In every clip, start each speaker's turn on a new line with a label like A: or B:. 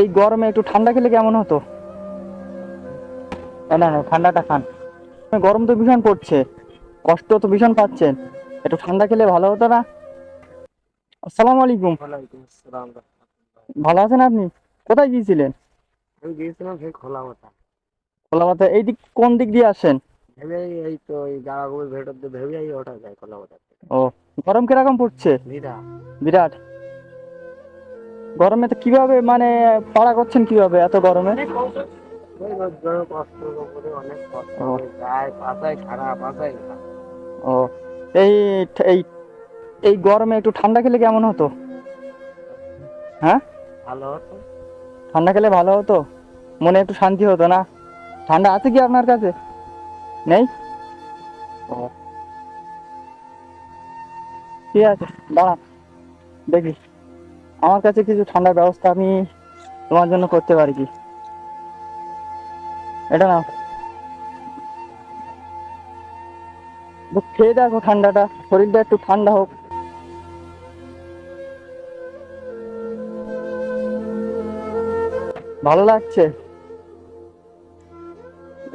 A: এই গরমে একটু ঠান্ডা খেলে কেমন হতো? না, না ঠান্ডাটা খান। গরম তো ভীষণ পড়ছে। কষ্ট তো ভীষণ পাচ্ছেন। একটু ঠান্ডা খেলে ভালো হতো না? আসসালামু আলাইকুম। ভালো আছেন আপনি? কোথায় গিয়েছিলেন?
B: আমি গিয়েছিলাম সেই খোলা মাথা
A: খোলা মাথা এই দিক কোন দিক দিয়ে আসেন?
B: ভেবে এই তো এই ভেতর দিয়ে ভেবে এই ওঠা যায় খোলা মাথা থেকে
A: ও গরম কীরকম পড়ছে?
B: নিরা
A: বিরাট। গরমে তো কীভাবে মানে পাড়া করছেন কীভাবে এত গরমে? ও। এই এই এই গরমে একটু ঠান্ডা খেলে কেমন হতো? হ্যাঁ?
B: ভালো হতো।
A: ঠান্ডা খেলে ভালো হতো? মনে একটু শান্তি হতো না? ঠান্ডা আছে কি আপনার কাছে? নেই? ঠিক আছে দাঁড়ান দেখি। আমার কাছে কিছু ঠান্ডার ব্যবস্থা আমি তোমার জন্য করতে পারি কি? এটা না খেয়ে দেখো ঠান্ডাটা শরীরটা একটু ঠান্ডা হোক। ভালো লাগছে?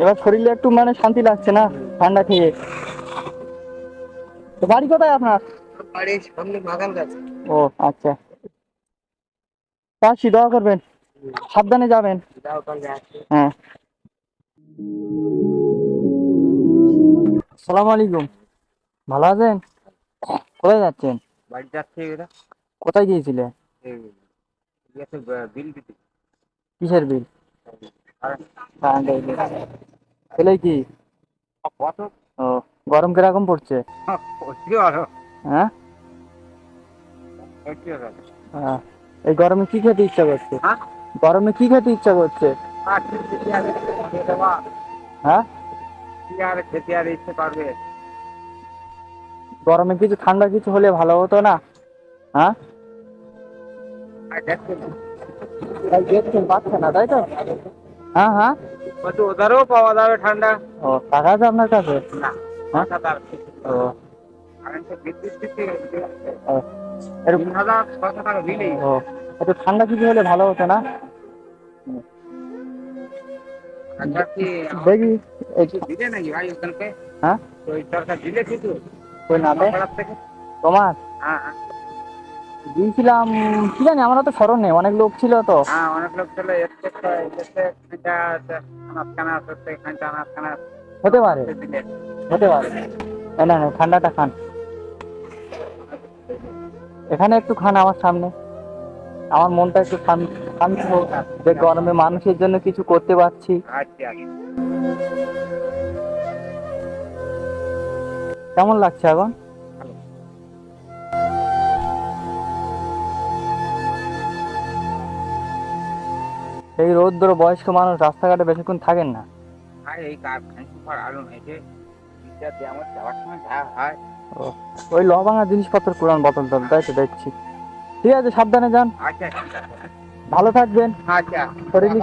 A: এবার শরীরে একটু মানে শান্তি লাগছে না ঠান্ডা খেয়ে? তো বাড়ি কোথায় আপনার?
B: বাড়ির সামনে বাগান গাছ
A: ও আচ্ছা। পাশি দোয়া করবেন। সাবধানে যাবেন। হ্যাঁ। সালাম আলাইকুম। ভালো আছেন? কোথায় যাচ্ছেন?
B: বাড়ি যাচ্ছে
A: কোথায়
B: গিয়েছিলে? বিল দিতে।
A: কিসের বিল? ছেলে কি? ও গরম কীরকম পড়ছে? হ্যাঁ। এই গরমে কি খেতে ইচ্ছা করছে?
B: হ্যাঁ?
A: গরমে কি খেতে ইচ্ছা করছে? হ্যাঁ?
B: খেতে আর ইচ্ছে পারবে
A: গরমে কিছু ঠান্ডা কিছু হলে ভালো হতো না? হ্যাঁ?
B: দেখছেন
A: পাচ্ছে। না তাই তো? হ্যাঁ হ্যাঁ?
B: ওদারও পাওয়া যাবে ঠান্ডা।
A: ও টাকা আছে আপনার কাছে?
B: না
A: হ্যাঁ? ও। ঠান্ডা কিছু হলে ভালো হতো না? দেখি হ্যাঁ? তোমার? দিয়েছিলাম কি জানি আমার তো স্মরণ নেই অনেক লোক ছিল তো।
B: হ্যাঁ অনেক লোক
A: হতে পারে হতে পারে। না না, ঠান্ডাটা খান। এখানে একটু খান আমার সামনে। আমার মনটা একটু শান্ত হোক যে গরমে মানুষের জন্য কিছু করতে পারছি।
B: আচ্ছা আচ্ছা।
A: কেমন লাগছে এখন। এই রৌদ্র বয়স্ক মানুষ রাস্তাঘাটে বেশিক্ষণ থাকেন না।
B: এই কার খাঁচি আলো নাই যে আমার যাওয়ার সময় যা হয়
A: ওই ল ভাঙা জিনিসপত্র পুরান বদল টল তাই তো দেখছি। ঠিক আছে সাবধানে যান।
B: আচ্ছা।
A: ভালো থাকবেন।
B: আচ্ছা।
A: শরীরে-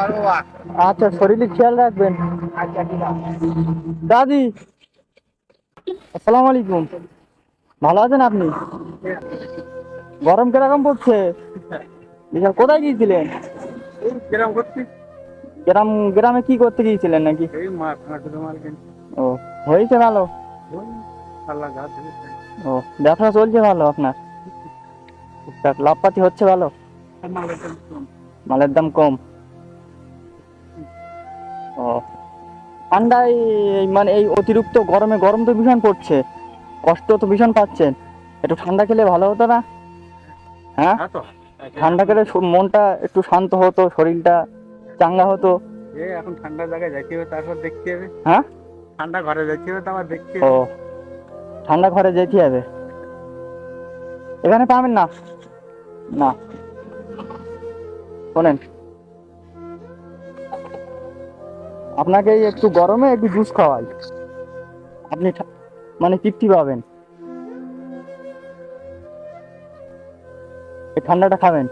A: আচ্ছা শরীরের খেয়াল রাখবেন।
B: আচ্ছা
A: দাদি আসসালামু আলাইকুম। ভালো আছেন আপনি? গরম কীরকম পড়ছে? বিশাল কোথায় গিয়েছিলেন?
B: কিরম
A: গ্রাম গ্রামে কি করতে গিয়েছিলেন নাকি? ও হয়েছে ভালো। ও ব্যবসা চলছে ভালো আপনার? টুকটাক লাভপাতি হচ্ছে ভালো?
B: মালের দাম কম।
A: ও ঠান্ডায় মানে এই অতিরিক্ত গরমে গরম তো ভীষণ পড়ছে। কষ্ট তো ভীষণ পাচ্ছেন। একটু ঠান্ডা খেলে ভালো হতো না? হ্যাঁ?
B: হ্যাঁ
A: ঠান্ডা খেলে মনটা একটু শান্ত হতো শরীরটা চাঙ্গা হতো।
B: এখন ঠান্ডা জায়গায় যাইতে হবে তারপর দেখতে হবে।
A: হ্যাঁ?
B: ঠান্ডা ঘরে যাইতে হবে তারপর দেখতে
A: ও
B: হবে।
A: ঠান্ডা ঘরে যেতে হবে? এখানে পাবেন না। না। শোনেন। আপনাকে একটু গরমে একটু জুস খাওয়াই। আপনি মানে তৃপ্তি পাবেন। এই ঠান্ডাটা খাবেন।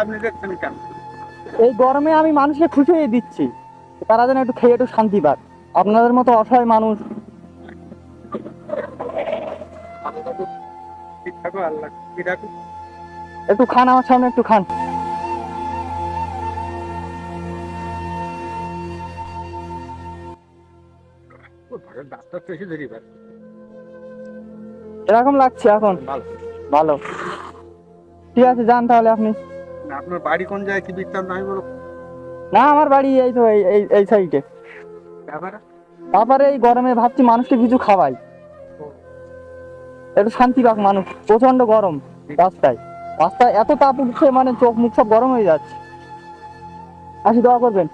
B: আপনি দেখছেন কেন?
A: এই গরমে আমি মানুষকে খুশি দিচ্ছি। তারা যেন একটু খেয়ে একটু শান্তি পাক। আপনাদের মতো অসহায় মানুষ। একটু খান আমার সামনে একটু খান। এরকম লাগছে এখন।
B: ভালো।
A: ভালো ঠিক আছে যান তাহলে আপনি।
B: আপনার বাড়ি কোন জায়গায় কি বৃত্তান্ত আমি বলো।
A: না আমার বাড়ি এই তো এই এই সাইডে তারপরে এই গরমে ভাবছি মানুষকে কিছু খাওয়াই। একটু শান্তি পাক মানুষ প্রচণ্ড গরম রাস্তায়। রাস্তায় এত তাপ উঠছে মানে চোখ মুখ সব গরম হয়ে যাচ্ছে। আসি দোয়া করবেন।